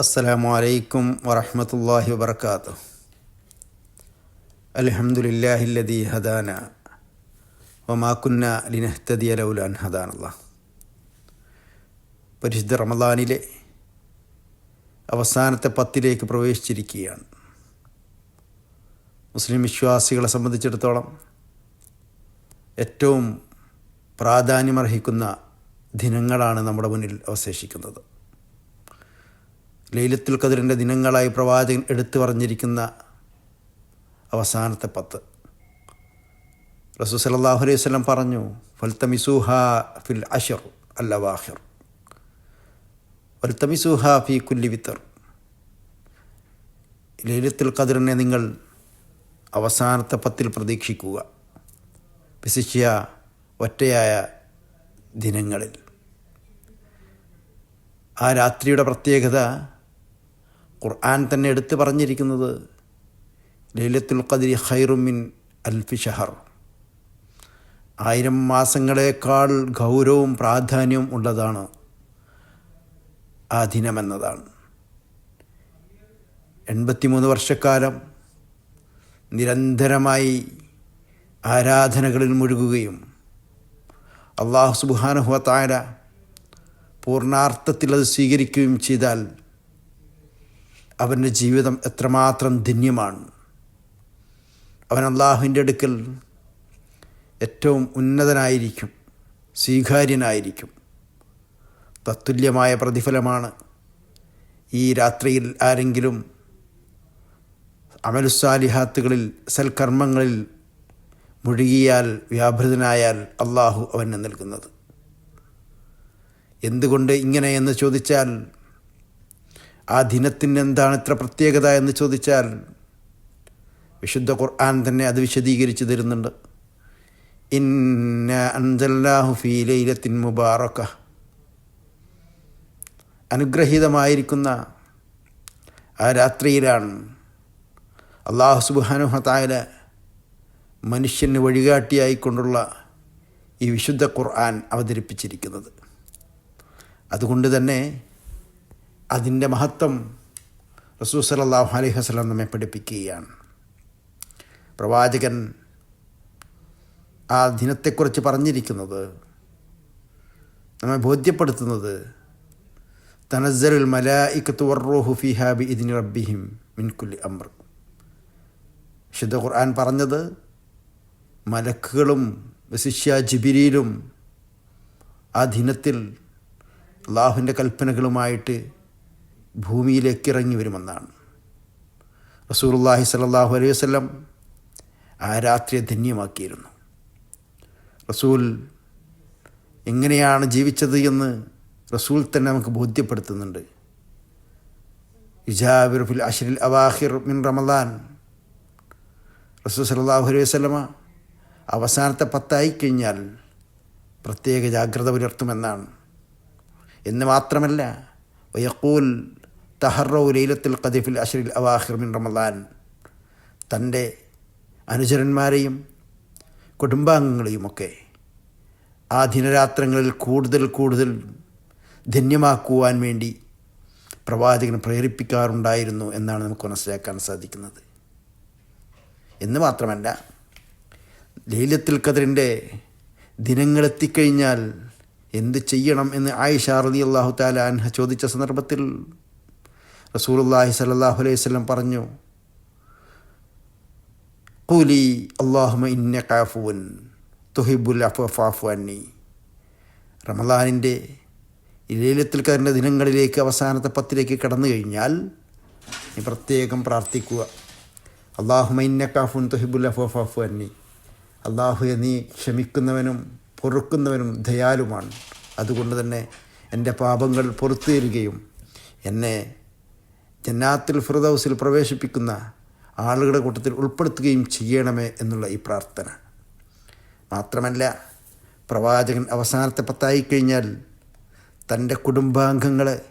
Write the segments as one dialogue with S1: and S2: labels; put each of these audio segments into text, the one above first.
S1: അസ്സലാമു അലൈക്കും വറഹ്മത്തുള്ളാഹി വബർക്കാത്തു അൽഹംദുലില്ലാഹില്ലദീ ഹദാന വമാ കുന്ന ലിനഹ്തദിയ ലൗലാൻ ഹദാനല്ലാ. പരിശുദ്ധ റമദാനിലെ അവസാനത്തെ പത്തിലേക്ക് പ്രവേശിച്ചിരിക്കുകയാണ്. മുസ്ലിം വിശ്വാസികളെ സംബന്ധിച്ചിടത്തോളം ഏറ്റവും പ്രാധാന്യമർഹിക്കുന്ന ദിനങ്ങളാണ് നമ്മുടെ മുന്നിൽ അവശേഷിക്കുന്നത്. ലൈലത്തുൽ ഖദറിന്റെ ദിനങ്ങളായി പ്രവാചകൻ എടുത്തു പറഞ്ഞിരിക്കുന്ന അവസാനത്തെ പത്ത്. റസൂ സല്ലല്ലാഹു അലൈഹി വസ്ലം പറഞ്ഞു ഫൽത്തമിസുഹ ഫിൽ അഷർ അല്ല വാഹിർ. വൽത്തമിസുഹ ഫി കുല്ലി വിത്തർ. ലൈലത്തുൽ ഖദറിനെ നിങ്ങൾ അവസാനത്തെ പത്തിൽ പ്രതീക്ഷിക്കുക. വിശിഷ്യ ഒറ്റയായ ദിനങ്ങളിൽ. ആ രാത്രിയുടെ പ്രത്യേകത ഖുർആൻ തന്നെ എടുത്തു പറഞ്ഞിരിക്കുന്നത് ലൈലത്തുൽ ഖദ്രി ഖൈറുമിൻ അൽഫി ഷഹർ ആയിരം മാസങ്ങളേക്കാൾ ഗൗരവവും പ്രാധാന്യവും ഉള്ളതാണ് ആ ദിനമെന്നതാണ്. എൺപത്തിമൂന്ന് വർഷക്കാലം നിരന്തരമായി ആരാധനകളിൽ മുഴുകുകയും അള്ളാഹു സുബാനുഹുവ താര പൂർണാർത്ഥത്തിൽ അത് സ്വീകരിക്കുകയും ചെയ്താൽ അവന്റെ ജീവിതം എത്രമാത്രം ധന്യമാണ്. അവൻ അള്ളാഹുവിന്റെ അടുക്കൽ ഏറ്റവും ഉന്നതനായിരിക്കും സ്വീകാര്യനായിരിക്കും. തത്തുല്യമായ പ്രതിഫലമാണ് ഈ രാത്രിയിൽ ആരെങ്കിലും അമലുസാലിഹാത്തുകളിൽ സൽക്കർമ്മങ്ങളിൽ മുഴുകിയാൽ വ്യാപൃതനായാൽ അള്ളാഹു അവന് നൽകുന്നത്. എന്തുകൊണ്ട് ഇങ്ങനെ എന്ന് ചോദിച്ചാൽ ആ ദിനത്തിന് എന്താണ് ഇത്ര പ്രത്യേകത എന്ന് ചോദിച്ചാൽ വിശുദ്ധ ഖുർആൻ തന്നെ അത് വിശദീകരിച്ചു തരുന്നുണ്ട്. ഇന്ന അൻസല്ലാഹു ഫീ മുബാറക്ക. അനുഗ്രഹീതമായിരിക്കുന്ന ആ രാത്രിയിലാണ് അള്ളാഹു സുബാനുഹത്തായ മനുഷ്യന് വഴികാട്ടിയായിക്കൊണ്ടുള്ള ഈ വിശുദ്ധ ഖുർആൻ അവതരിപ്പിച്ചിരിക്കുന്നത്. അതുകൊണ്ട് തന്നെ അതിന്റെ മഹത്വം റസൂൽ സലാഹു അലൈഹി വസ്ലം നമ്മെ പഠിപ്പിക്കുകയാണ്. പ്രവാചകൻ ആ ദിനത്തെക്കുറിച്ച് പറഞ്ഞിരിക്കുന്നത് നമ്മെ ബോധ്യപ്പെടുത്തുന്നത് തനസ്സലുൽ മലായിക്കത്ത് വർറോഹു ഫിഹാബി ഇതിന് റബ്ബിഹിം മിൻകുല്ലി അമർ വിശുദ്ധ ഖുർആൻ പറഞ്ഞത് മലക്കുകളും വിശിഷ്യ ജിബിരിയിലും ആ ദിനത്തിൽ അള്ളാഹുവിന്റെ കൽപ്പനകളുമായിട്ട് ഭൂമിയിലേക്ക് ഇറങ്ങി വരുമെന്നാണ് റസൂലുള്ളാഹി സലാഹു അലൈഹി വസല്ലം ആ രാത്രിയെ ധന്യമാക്കിയിരുന്നു. റസൂൽ എങ്ങനെയാണ് ജീവിച്ചത് എന്ന് റസൂൽ തന്നെ നമുക്ക് ബോധ്യപ്പെടുത്തുന്നുണ്ട്. ഇജാബിർ ഫിൽ അഷരിൽ അവാഹിർ മിൻ റമദാൻ. റസൂൽ സലാഹു അലൈഹി വസല്ലമ അവസാനത്തെ പത്തായി കഴിഞ്ഞാൽ പ്രത്യേക ജാഗ്രത പുലർത്തുമെന്നാണ്. എന്ന് മാത്രമല്ല വയക്കൂൽ തഹറോ ലൈലത്തുൽ ഖദിഫിൽ അഷറിൽ അവാഹിർ മിൻ റമദാൻ. തന്റെ അനുചരന്മാരെയും കുടുംബാംഗങ്ങളെയുമൊക്കെ ആ ദിനരാത്രങ്ങളിൽ കൂടുതൽ കൂടുതൽ ധന്യമാക്കുവാൻ വേണ്ടി പ്രവാചകൻ പ്രേരിപ്പിക്കാറുണ്ടായിരുന്നു എന്നാണ് നമുക്ക് മനസ്സിലാക്കാൻ സാധിക്കുന്നത്. എന്ന് മാത്രമല്ല ലൈലത്തിൽ ഖദറിന്റെ ദിനങ്ങളെത്തിക്കഴിഞ്ഞാൽ എന്ത് ചെയ്യണം എന്ന് ആയിഷ റലി അള്ളാഹു താല അൻഹ ചോദിച്ച സന്ദർഭത്തിൽ റസൂലുള്ളാഹി സല്ലല്ലാഹു അലൈഹി വസല്ലം പറഞ്ഞു കൂലി അള്ളാഹുമ ഇന്ന കാഫുവൻ തുഹിബുൽ അഫാഫു അന്നി. റമദാനിന്റെ ലൈലത്തുൽ ദിനങ്ങളിലേക്ക് അവസാനത്തെ പത്തിലേക്ക് കടന്നു കഴിഞ്ഞാൽ നീ പ്രത്യേകം പ്രാർത്ഥിക്കുക. അള്ളാഹുമ ഇന്ന കാഫുൻ തുഹിബുൽ അഫാഫു അന്നി. അള്ളാഹുയെ നീ ക്ഷമിക്കുന്നവനും പൊറുക്കുന്നവനും ദയാലുമാണ്. അതുകൊണ്ട് തന്നെ എന്റെ പാപങ്ങൾ പുറത്തു തരികയും എന്നെ ജന്നാത്തുൽ ഫിറദൗസിൽ പ്രവേശിപ്പിക്കുന്ന ആളുകളുടെ കൂട്ടത്തിൽ ഉൾപ്പെടുത്തുകയും ചെയ്യണമേ എന്നുള്ള ഈ പ്രാർത്ഥന. മാത്രമല്ല പ്രവാചകൻ അവസാനത്തെ പത്തായി കഴിഞ്ഞാൽ തന്റെ കുടുംബാംഗങ്ങളെ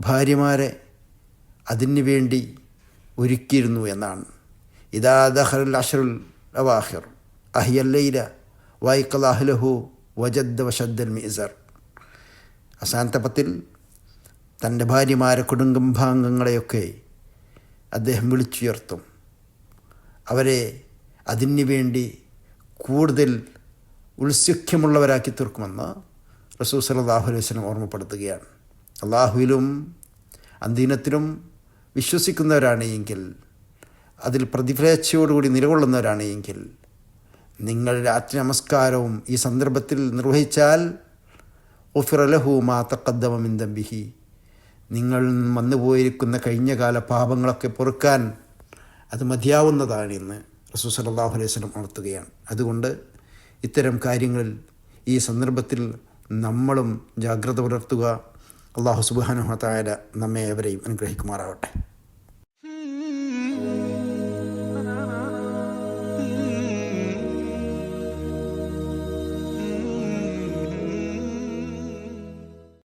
S1: ഭാര്യമാരെ അതിനു വേണ്ടി ഒരുക്കിയിരുന്നു എന്നാണ്. ഇതാ ദഹറുൽ അഷറുൽ അവാഹിർ അഹിയല്ലൈല വൈക്കലാഹ്ലഹു വജദ് വഷദ്ദൽ മീസർ. അവസാനത്തെ പത്തിൽ തന്റെ ഭാര്യമാരെ കുടുംബാംഗങ്ങളെയൊക്കെ അദ്ദേഹം വിളിച്ചുയർത്തും. അവരെ അതിനു വേണ്ടി കൂടുതൽ ഉത്സുഖ്യമുള്ളവരാക്കി തീർക്കുമെന്ന് റസൂ സലാഹു അലൈഹി വസല്ലം ഓർമ്മപ്പെടുത്തുകയാണ്. അള്ളാഹുവിലും അന്തീനത്തിലും വിശ്വസിക്കുന്നവരാണെങ്കിൽ അതിൽ പ്രതിഫലേച്ഛയോടുകൂടി നിലകൊള്ളുന്നവരാണ് എങ്കിൽ നിങ്ങൾ രാത്രി നമസ്കാരവും ഈ സന്ദർഭത്തിൽ നിർവഹിച്ചാൽ ഒഫിറലഹു മാ തക്കദ്ദമിൻ ദംബിഹി വന്നു വന്നുപോയിരിക്കുന്ന കഴിഞ്ഞകാല പാപങ്ങളൊക്കെ പൊറുക്കാൻ അത് മതിയാവുന്നതാണ് ഇന്ന് റസൂ സലാഹു അലൈഹി സ്വലം ഉണർത്തുകയാണ്. അതുകൊണ്ട് ഇത്തരം കാര്യങ്ങളിൽ ഈ സന്ദർഭത്തിൽ നമ്മളും ജാഗ്രത പുലർത്തുക. അള്ളാഹു സുബാനുഹത്തായ നമ്മെ ഏവരെയും അനുഗ്രഹിക്കുമാറാവട്ടെ.